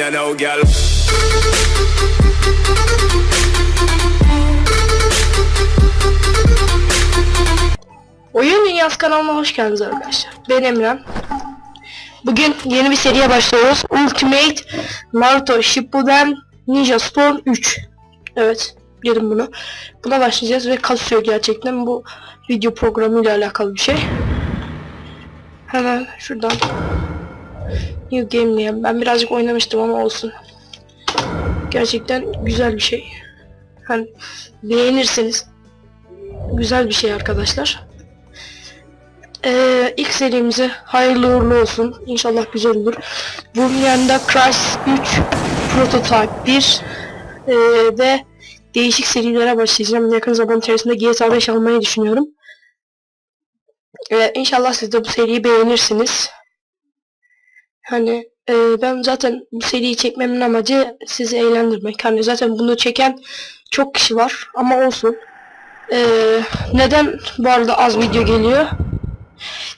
you know, girl. Oyun Dünyası kanalına hoş geldiniz arkadaşlar. Ben Emran. Bugün yeni bir seriye başlıyoruz. Ultimate Naruto Shippuden Ninja Storm 3. Evet, dedim bunu. Buna başlayacağız ve kasıyor gerçekten bu video programıyla alakalı bir şey. Hemen şuradan New Game diye. Ben birazcık oynamıştım ama olsun. Gerçekten güzel bir şey. Hani beğenirseniz güzel bir şey arkadaşlar. Ee, ilk serimize hayırlı uğurlu olsun. İnşallah güzel olur. Bunun yanında Crysis 3 Prototype 1 ee, ve değişik serilere başlayacağım. Yakın zaman içerisinde GTA 5 almayı düşünüyorum. Ee, inşallah siz de bu seriyi beğenirsiniz. Hani e, ben zaten bu seriyi çekmemin amacı sizi eğlendirmek. Hani zaten bunu çeken çok kişi var ama olsun. Ee, neden bu arada az video geliyor?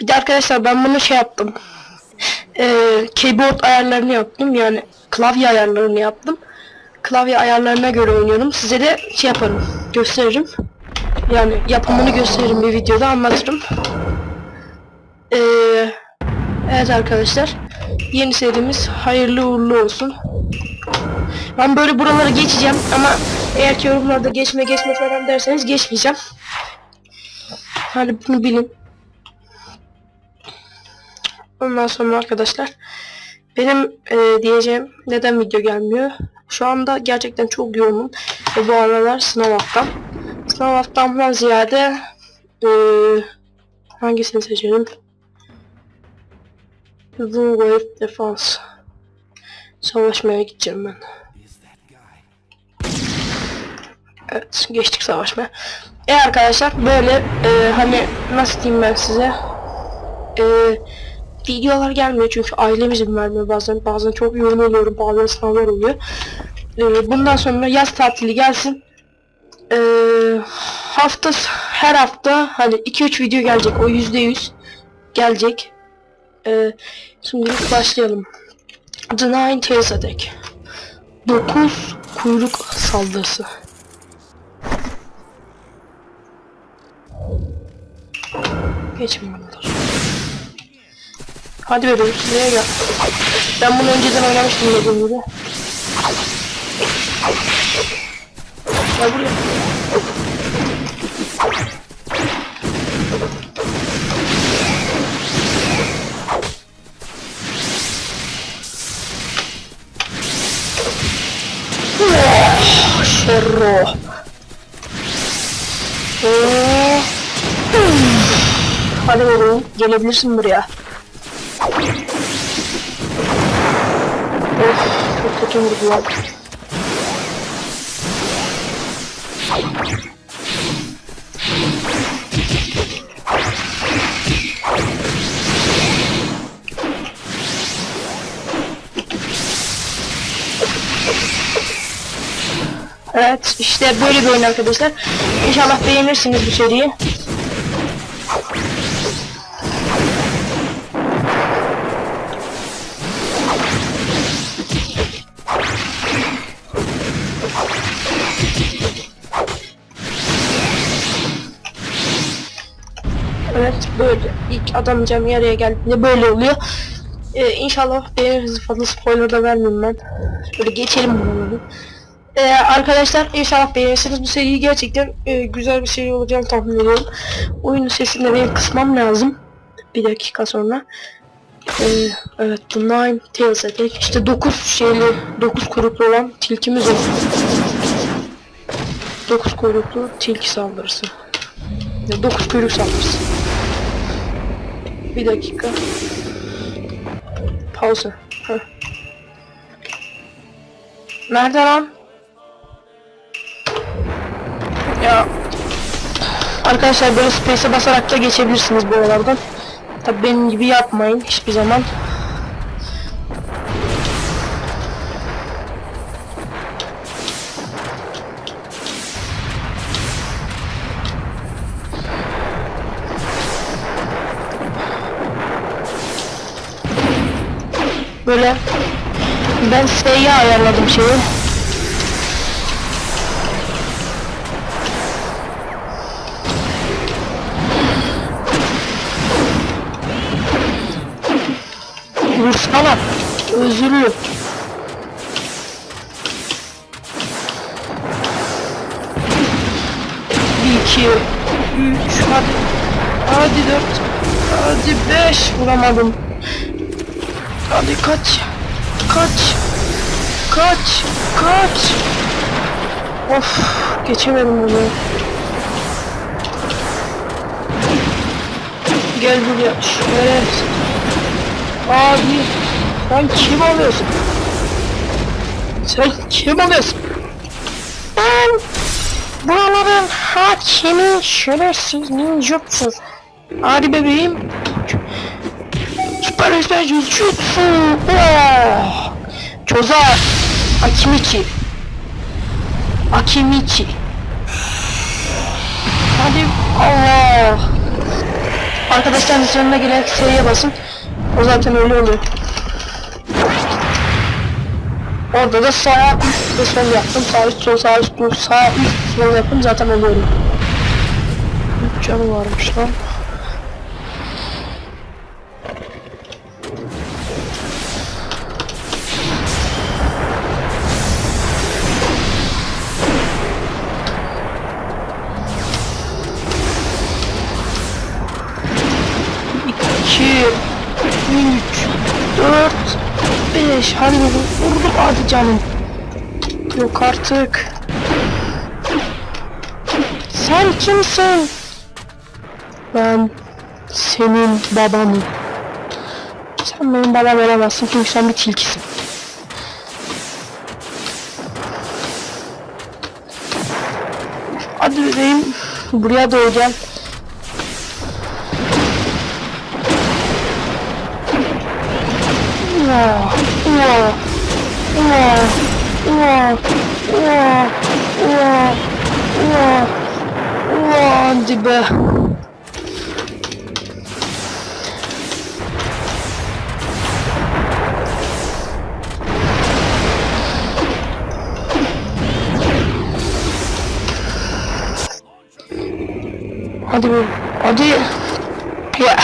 Bir de arkadaşlar ben bunu şey yaptım. Ee, keyboard ayarlarını yaptım. Yani klavye ayarlarını yaptım. Klavye ayarlarına göre oynuyorum. Size de şey yaparım. Gösteririm. Yani yapımını gösteririm bir videoda anlatırım. Ee, evet arkadaşlar. Yeni serimiz hayırlı uğurlu olsun. Ben böyle buraları geçeceğim ama eğer ki yorumlarda geçme geçme falan derseniz geçmeyeceğim. Hani bunu bilin. Ondan sonra arkadaşlar benim e, diyeceğim neden video gelmiyor. Şu anda gerçekten çok yoğunum ve bu aralar sınav haftam. Sınav haftamdan ziyade e, hangisini seçelim? Uzun Wave Defense. Savaşmaya gideceğim ben. Evet geçtik savaşmaya. E arkadaşlar böyle e, hani nasıl diyeyim ben size e, videolar gelmiyor çünkü ailem izin vermiyor bazen bazen çok yoğun oluyorum bazen sınavlar oluyor e, bundan sonra yaz tatili gelsin e, hafta her hafta hani 2-3 video gelecek o yüzde yüz gelecek e, şimdi başlayalım The Nine Tails Attack 9 kuyruk saldırısı Geçin bakalım. Hadi bebeğim şuraya gel. Ben bunu önceden oynamıştım dediğim gibi. Gel buraya. Oh, Şerro. Oh. Hadi bebeğim gelebilirsin buraya. Of çok kötü vurdu Evet işte böyle bir oyun arkadaşlar. İnşallah beğenirsiniz bu seriyi. Evet böyle ilk adam cam yarıya geldiğinde böyle oluyor. Ee, inşallah beğeniriz fazla spoiler da vermeyeyim ben. Böyle geçelim buraları. Ee, arkadaşlar inşallah beğenirsiniz bu seriyi gerçekten e, güzel bir seri olacağını tahmin ediyorum. Oyunun sesini benim kısmam lazım. Bir dakika sonra. Ee, evet The Nine Tails Attack işte 9 şeyli 9 kuyruklu olan tilkimiz olsun. 9 kuyruklu tilki saldırısı. 9 kuyruk saldırısı. Bir dakika. Pause. Heh. Nerede lan? Ya Arkadaşlar böyle space'e basarak da geçebilirsiniz bu oralardan. Tabi benim gibi yapmayın hiçbir zaman. Böyle Ben S'ye ayarladım şeyi. Vursana. Özürlü. Bir, iki, üç, hadi. Hadi dört. Hadi beş. Vuramadım. Hadi kaç. Kaç. Kaç. Kaç. Of. Geçemedim bunu. Gel buraya. Şerefsiz. Abi. Sen kim oluyorsun? Sen kim oluyorsun? Ben buraların hakimi şerefsiz ninjutsu. Hadi bebeğim. Süper Esper Jutsu. Oh. Çoza. Akimichi. Akimichi. Hadi Allah. Arkadaşlar sonuna gelen S'ye basın. O zaten öyle oluyor. Orada da sağ üst ve sol yaptım. Sağ üst sol sağ üst sol sağ üst sol yaptım zaten oluyorum. Üç canı varmış lan. İki, üç, dört, beş. Hadi vurdum, vurdum hadi canım. Yok artık. Sen kimsin? Ben senin babanım. Sen benim babam olamazsın çünkü sen bir tilkisin. Hadi bebeğim buraya doğru gel. Hadi be. Hadi be, hadi. Ya.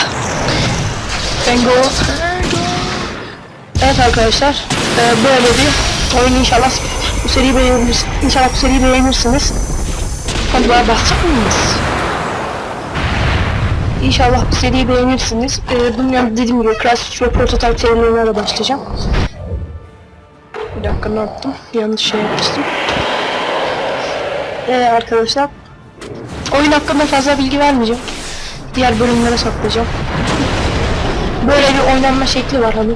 Tango. Evet arkadaşlar, e, böyle bir oyun inşallah bu seriyi beğenirsiniz. İnşallah bu seriyi beğenirsiniz. Hadi bana baksanız. İnşallah seriyi beğenirsiniz. E, bunun yanında dediğim gibi Crash 3 ve Prototype serilerine başlayacağım. Bir dakika ne yaptım? Yanlış şey yapmıştım. Ee, arkadaşlar, oyun hakkında fazla bilgi vermeyeceğim. Diğer bölümlere saklayacağım. Böyle bir oynanma şekli var hani.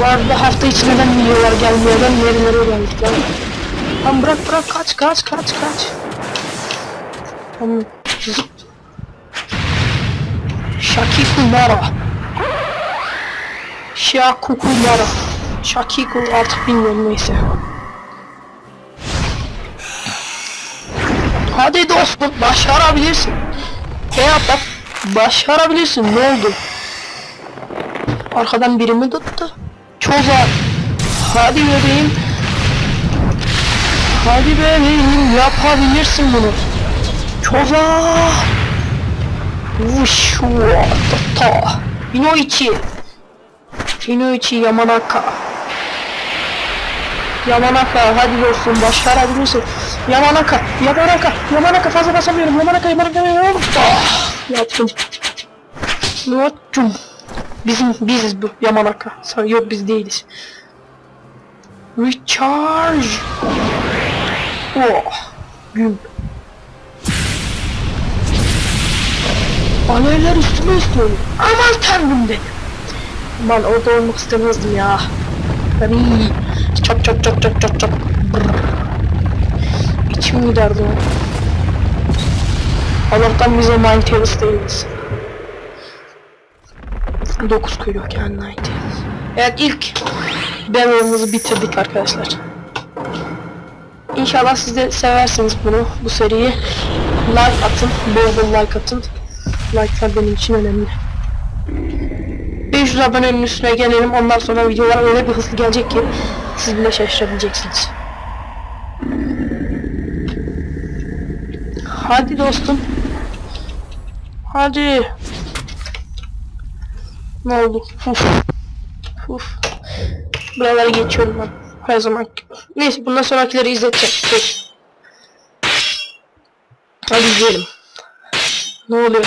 Bu arada hafta içi neden videolar gelmiyor ben nerelere geldik lan. Tamam bırak bırak kaç kaç kaç kaç. Tamam. Shakikumara. Shakukumara. Shakiku artık bilmiyorum neyse. Hadi dostum başarabilirsin. Ne yap bak başarabilirsin ne oldu? Arkadan birimi tuttu. Çoza. Hadi bebeğim. Hadi bebeğim yapabilirsin bunu. Çoza. Vuş. Ta. Inoichi. Inoichi Yamanaka. Yamanaka hadi dostum başarabilirsin. Yamanaka, Yamanaka, Yamanaka fazla basamıyorum. Yamanaka, Yamanaka, Yamanaka. Ah, yaptım. Yaptım. Bizim biziz bu Yamanaka. Yok biz değiliz. Recharge. Oh. Gün. Alevler üstüme üstüme. Aman tanrım dedim. Ben orada olmak istemezdim ya. İyi. Çap çap çap çap çap çap. İçim giderdi o. Allah'tan bize Nine Tails değiliz. 9 kuyruk yani Nine. Evet ilk demo bitirdik arkadaşlar. İnşallah siz de seversiniz bunu, bu seriyi. Like atın, bol bol like atın. Like'lar benim için önemli. 500 abonenin üstüne gelelim. Ondan sonra videolar öyle bir hızlı gelecek ki siz bile şaşırabileceksiniz. Hadi dostum. Hadi. Ne oldu? Uf. Uf. Buraları geçiyorum ben. Her zaman. Neyse bundan sonrakileri izleteceğim. Peki. Hadi izleyelim. Ne oluyor?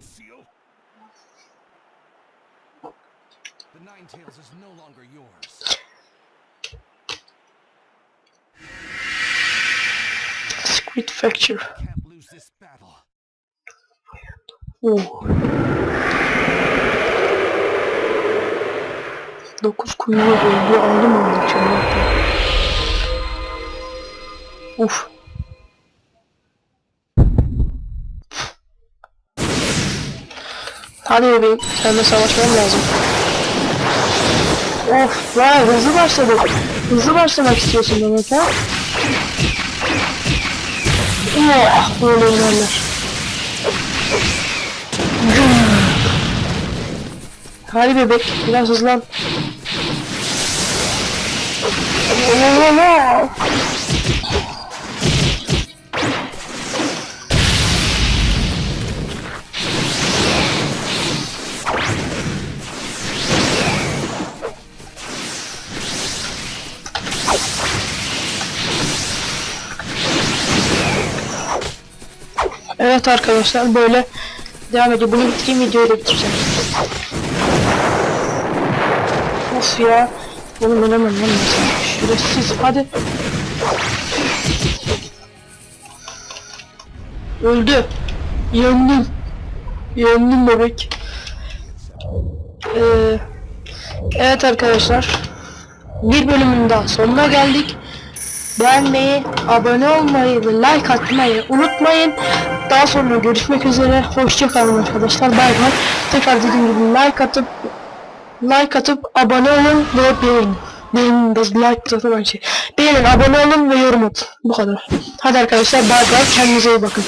Seal. The Nine Tails is no longer yours. Squid Fracture. Can't 9 kuyruğu öldü aldım onu çömlekte. Uf. Hadi bebeğim, seninle savaşmam lazım. Of, vay hızlı başladık. Hızlı başlamak istiyorsun demek ha? Oh, böyle ilerler. Hadi bebek, biraz hızlan. Evet arkadaşlar böyle devam ediyor. Bunu bitireyim videoyu da bitireceğim. Of ya. Oğlum ölemem lan. Şerefsiz hadi. Öldü. Yendim. Yendim bebek. Ee, evet arkadaşlar. Bir bölümün daha sonuna geldik. Beğenmeyi, abone olmayı ve like atmayı unutmayın. Daha sonra görüşmek üzere. Hoşçakalın arkadaşlar. Bay bay. Tekrar dediğim gibi like atıp like atıp abone olun ve beğenin. Beğenin de like zaten şey. Beğenin, abone olun ve yorum atın. Bu kadar. Hadi arkadaşlar bay bay. Kendinize iyi bakın.